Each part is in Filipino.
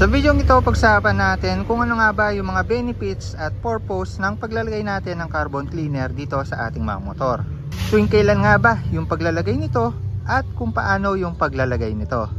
Sa video ito, pagsapan natin kung ano nga ba yung mga benefits at purpose ng paglalagay natin ng carbon cleaner dito sa ating mga motor. Tuwing kailan nga ba yung paglalagay nito at kung paano yung paglalagay nito.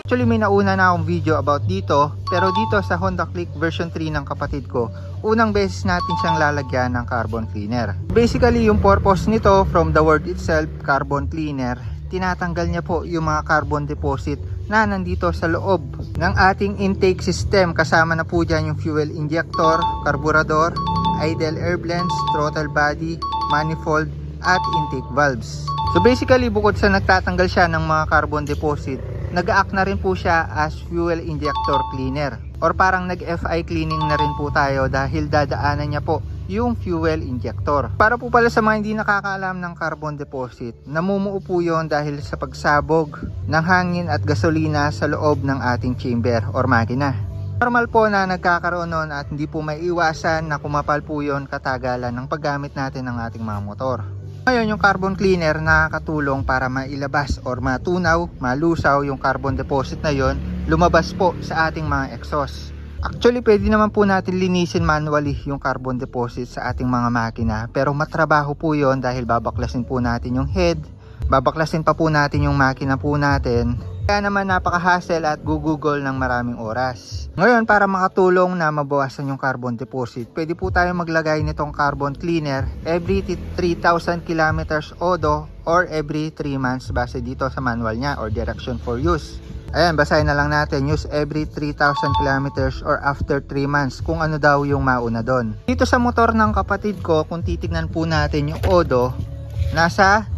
Actually may nauna na akong video about dito pero dito sa Honda Click version 3 ng kapatid ko unang beses natin siyang lalagyan ng carbon cleaner. Basically yung purpose nito from the word itself carbon cleaner tinatanggal niya po yung mga carbon deposit na nandito sa loob ng ating intake system kasama na po dyan yung fuel injector, carburetor, idle air blends, throttle body, manifold at intake valves. So basically bukod sa nagtatanggal siya ng mga carbon deposit nag-act na rin po siya as fuel injector cleaner or parang nag-FI cleaning na rin po tayo dahil dadaanan niya po yung fuel injector. Para po pala sa mga hindi nakakaalam ng carbon deposit, namumuo po yon dahil sa pagsabog ng hangin at gasolina sa loob ng ating chamber or makina. Normal po na nagkakaroon nun at hindi po may iwasan na kumapal po yon katagalan ng paggamit natin ng ating mga motor. Ngayon, yung carbon cleaner nakakatulong para mailabas or matunaw, malusaw yung carbon deposit na yon lumabas po sa ating mga exhaust. Actually, pwede naman po natin linisin manually yung carbon deposit sa ating mga makina. Pero matrabaho po yon dahil babaklasin po natin yung head, babaklasin pa po natin yung makina po natin kaya naman napaka-hassle at gugugol ng maraming oras. Ngayon, para makatulong na mabawasan yung carbon deposit, pwede po tayo maglagay nitong carbon cleaner every 3,000 kilometers odo or every 3 months base dito sa manual niya or direction for use. Ayan, basahin na lang natin. Use every 3,000 kilometers or after 3 months kung ano daw yung mauna doon. Dito sa motor ng kapatid ko, kung titignan po natin yung odo, nasa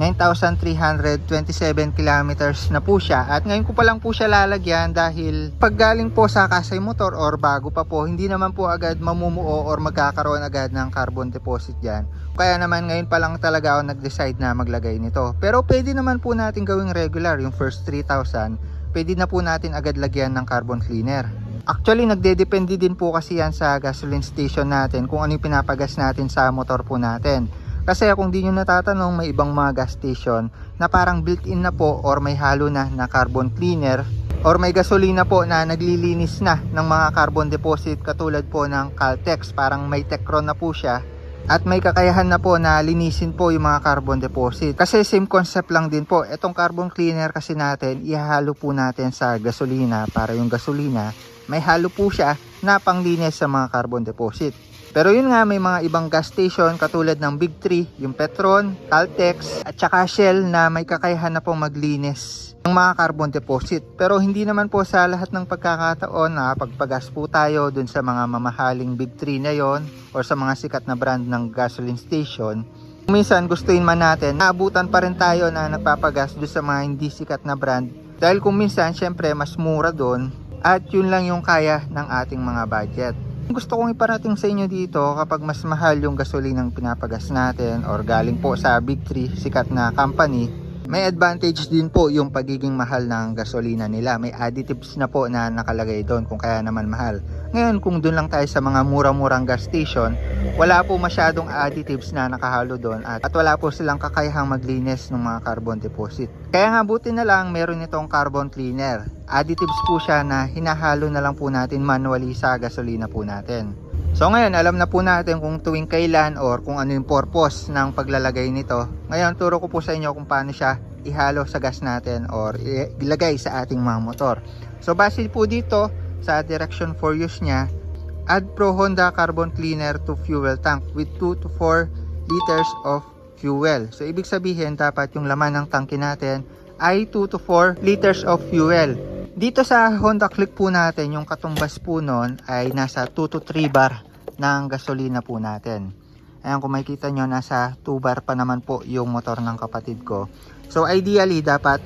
9,327 kilometers na po siya. At ngayon ko pa lang po siya lalagyan dahil pag galing po sa kasay motor or bago pa po hindi naman po agad mamumuo or magkakaroon agad ng carbon deposit dyan. Kaya naman ngayon pa lang talaga ako nag-decide na maglagay nito. Pero pwede naman po natin gawing regular yung first 3,000 pwede na po natin agad lagyan ng carbon cleaner. Actually, nagdedepende din po kasi yan sa gasoline station natin kung ano yung pinapagas natin sa motor po natin. Kasi kung di nyo natatanong, may ibang mga gas station na parang built-in na po or may halo na na carbon cleaner or may gasolina po na naglilinis na ng mga carbon deposit katulad po ng Caltex. Parang may Tecron na po siya at may kakayahan na po na linisin po yung mga carbon deposit. Kasi same concept lang din po. Itong carbon cleaner kasi natin, ihalo po natin sa gasolina para yung gasolina may halo po siya na panglinis sa mga carbon deposit. Pero yun nga, may mga ibang gas station katulad ng Big 3, yung Petron, Caltex, at saka Shell na may kakayahan na pong maglinis ng mga carbon deposit. Pero hindi naman po sa lahat ng pagkakataon na pagpagas po tayo dun sa mga mamahaling Big 3 na yon or sa mga sikat na brand ng gasoline station. Minsan gustuin man natin, naabutan pa rin tayo na nagpapagas dun sa mga hindi sikat na brand. Dahil kung minsan, syempre, mas mura doon at yun lang yung kaya ng ating mga budget. Gusto kong iparating sa inyo dito kapag mas mahal yung gasolinang pinapagas natin or galing po sa Big 3 sikat na company, may advantage din po yung pagiging mahal ng gasolina nila. May additives na po na nakalagay doon kung kaya naman mahal. Ngayon kung doon lang tayo sa mga mura-murang gas station, wala po masyadong additives na nakahalo doon at, at wala po silang kakayahang maglinis ng mga carbon deposit. Kaya nga buti na lang meron itong carbon cleaner. Additives po siya na hinahalo na lang po natin manually sa gasolina po natin. So ngayon alam na po natin kung tuwing kailan or kung ano yung purpose ng paglalagay nito. Ngayon turo ko po sa inyo kung paano siya ihalo sa gas natin or ilagay sa ating mga motor. So base po dito sa direction for use niya, add Pro Honda Carbon Cleaner to fuel tank with 2 to 4 liters of fuel. So ibig sabihin dapat yung laman ng tangke natin ay 2 to 4 liters of fuel. Dito sa Honda Click po natin, yung katumbas po nun ay nasa 2 to 3 bar ng gasolina po natin. Ayan kung makikita nyo, nasa 2 bar pa naman po yung motor ng kapatid ko. So ideally, dapat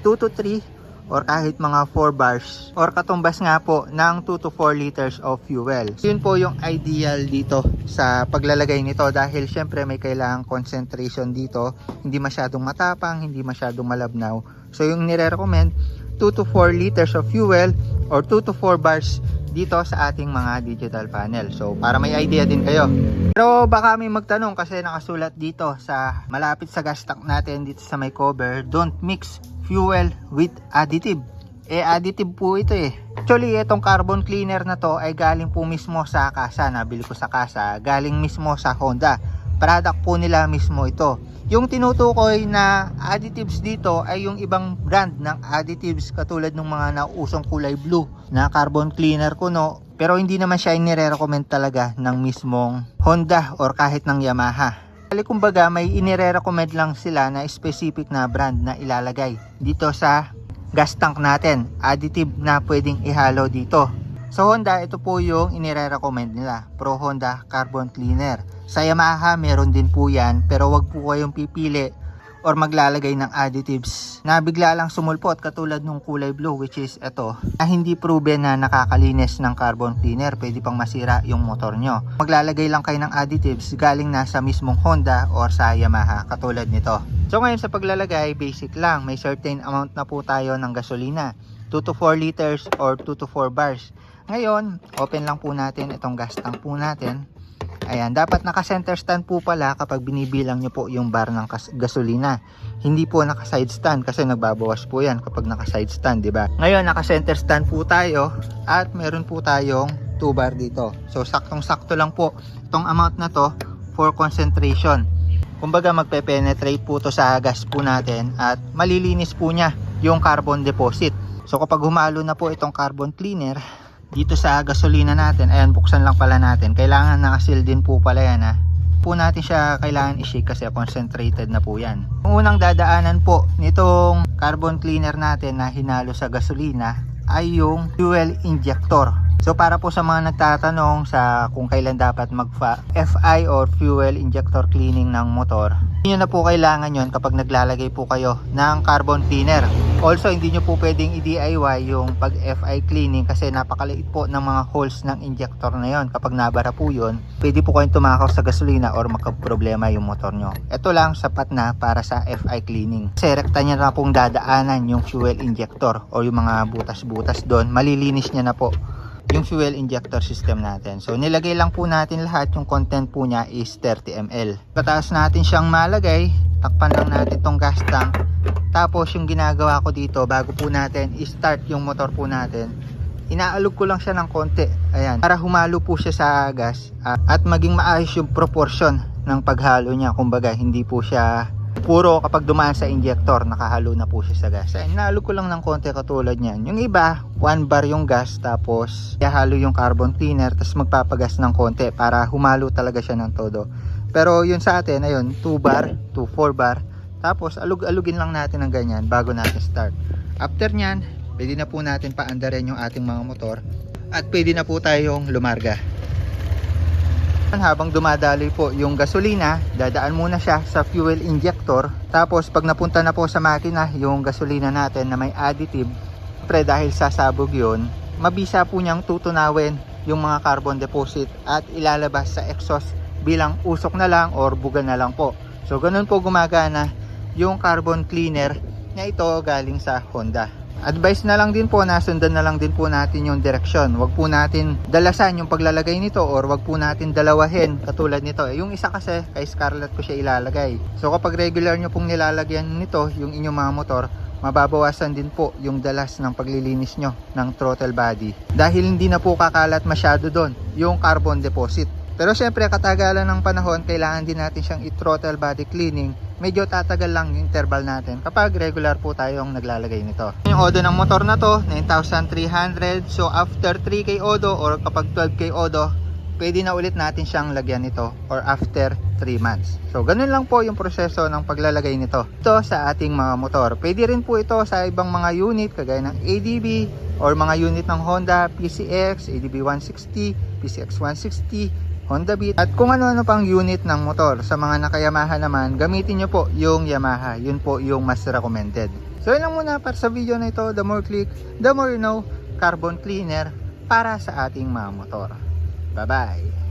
2 to 3 or kahit mga 4 bars or katumbas nga po ng 2 to 4 liters of fuel. So, yun po yung ideal dito sa paglalagay nito dahil syempre may kailangang concentration dito. Hindi masyadong matapang, hindi masyadong malabnaw. So yung nire-recommend 2 to 4 liters of fuel or 2 to 4 bars dito sa ating mga digital panel. So, para may idea din kayo. Pero baka may magtanong kasi nakasulat dito sa malapit sa gas tank natin dito sa may cover, don't mix fuel with additive. Eh, additive po ito eh. Actually, itong carbon cleaner na to ay galing po mismo sa kasa. Nabili ko sa kasa. Galing mismo sa Honda. Product po nila mismo ito. Yung tinutukoy na additives dito ay yung ibang brand ng additives katulad ng mga nausong kulay blue na carbon cleaner ko no. Pero hindi naman siya inire-recommend talaga ng mismong Honda or kahit ng Yamaha. Kali kumbaga may inire-recommend lang sila na specific na brand na ilalagay dito sa gas tank natin. Additive na pwedeng ihalo dito. Sa Honda, ito po yung inire-recommend nila. Pro Honda Carbon Cleaner. Sa Yamaha, meron din po yan. Pero wag po kayong pipili or maglalagay ng additives na bigla lang sumulpot katulad nung kulay blue which is ito na hindi proven na nakakalinis ng carbon cleaner pwede pang masira yung motor nyo maglalagay lang kayo ng additives galing na sa mismong Honda or sa Yamaha katulad nito so ngayon sa paglalagay basic lang may certain amount na po tayo ng gasolina 2 to 4 liters or 2 to 4 bars ngayon open lang po natin itong gas tank po natin Ayan, dapat naka-center stand po pala kapag binibilang nyo po yung bar ng gasolina. Hindi po naka-side stand kasi nagbabawas po yan kapag naka-side stand, di ba? Ngayon, naka-center stand po tayo at meron po tayong 2 bar dito. So, saktong-sakto lang po itong amount na to for concentration. Kumbaga, magpe-penetrate po to sa gas po natin at malilinis po niya yung carbon deposit. So, kapag humalo na po itong carbon cleaner, dito sa gasolina natin ayan buksan lang pala natin. Kailangan nakasil din po pala yan ha. Po natin siya kailangan i-shake kasi concentrated na po yan. Ang unang dadaanan po nitong carbon cleaner natin na hinalo sa gasolina ay yung fuel injector So para po sa mga nagtatanong sa kung kailan dapat mag FI or fuel injector cleaning ng motor, hindi na po kailangan yon kapag naglalagay po kayo ng carbon cleaner. Also, hindi nyo po pwedeng i-DIY yung pag FI cleaning kasi napakaliit po ng mga holes ng injector na yon. Kapag nabara po yun, pwede po kayong tumakaw sa gasolina or makaproblema yung motor nyo. Ito lang sapat na para sa FI cleaning. Kasi rekta nyo na pong dadaanan yung fuel injector or yung mga butas-butas doon. Malilinis niya na po yung fuel injector system natin. So nilagay lang po natin lahat yung content po niya is 30 ml. Pataas natin siyang malagay, takpan lang natin tong gas tank. Tapos yung ginagawa ko dito bago po natin i-start yung motor po natin, inaalog ko lang siya ng konti. Ayan, para humalo po siya sa gas ah, at maging maayos yung proportion ng paghalo niya. Kumbaga hindi po siya puro kapag dumaan sa injector nakahalo na po siya sa gas. Ay nalo ko lang ng konti katulad niyan. Yung iba 1 bar yung gas tapos ihalo yung carbon cleaner tapos magpapagas ng konti para humalo talaga siya ng todo. Pero yun sa atin ayun 2 bar to 4 bar. Tapos alug-alugin lang natin ng ganyan bago natin start. After nyan pwede na po natin paandarin yung ating mga motor at pwede na po tayong lumarga habang dumadaloy po yung gasolina, dadaan muna siya sa fuel injector. Tapos pag napunta na po sa makina yung gasolina natin na may additive, pre dahil sasabog yun, mabisa po niyang tutunawin yung mga carbon deposit at ilalabas sa exhaust bilang usok na lang or bugal na lang po. So ganun po gumagana yung carbon cleaner na ito galing sa Honda advice na lang din po na sundan na lang din po natin yung direksyon. Wag po natin dalasan yung paglalagay nito or wag po natin dalawahin katulad nito. Yung isa kasi kay Scarlett ko siya ilalagay. So kapag regular nyo pong nilalagyan nito yung inyong mga motor mababawasan din po yung dalas ng paglilinis nyo ng throttle body. Dahil hindi na po kakalat masyado doon yung carbon deposit. Pero syempre katagalan ng panahon, kailangan din natin siyang i-throttle body cleaning. Medyo tatagal lang yung interval natin kapag regular po tayong naglalagay nito. Yung odo ng motor na to, 9,300. So after 3K odo or kapag 12K odo, pwede na ulit natin siyang lagyan nito or after 3 months. So ganun lang po yung proseso ng paglalagay nito. Ito sa ating mga motor. Pwede rin po ito sa ibang mga unit kagaya ng ADB or mga unit ng Honda PCX, ADB 160, PCX 160, Honda Beat at kung ano-ano pang unit ng motor. Sa mga naka-Yamaha naman, gamitin nyo po yung Yamaha. Yun po yung mas recommended. So yun lang muna para sa video na ito. The more click, the more you know, carbon cleaner para sa ating mga motor. Bye-bye!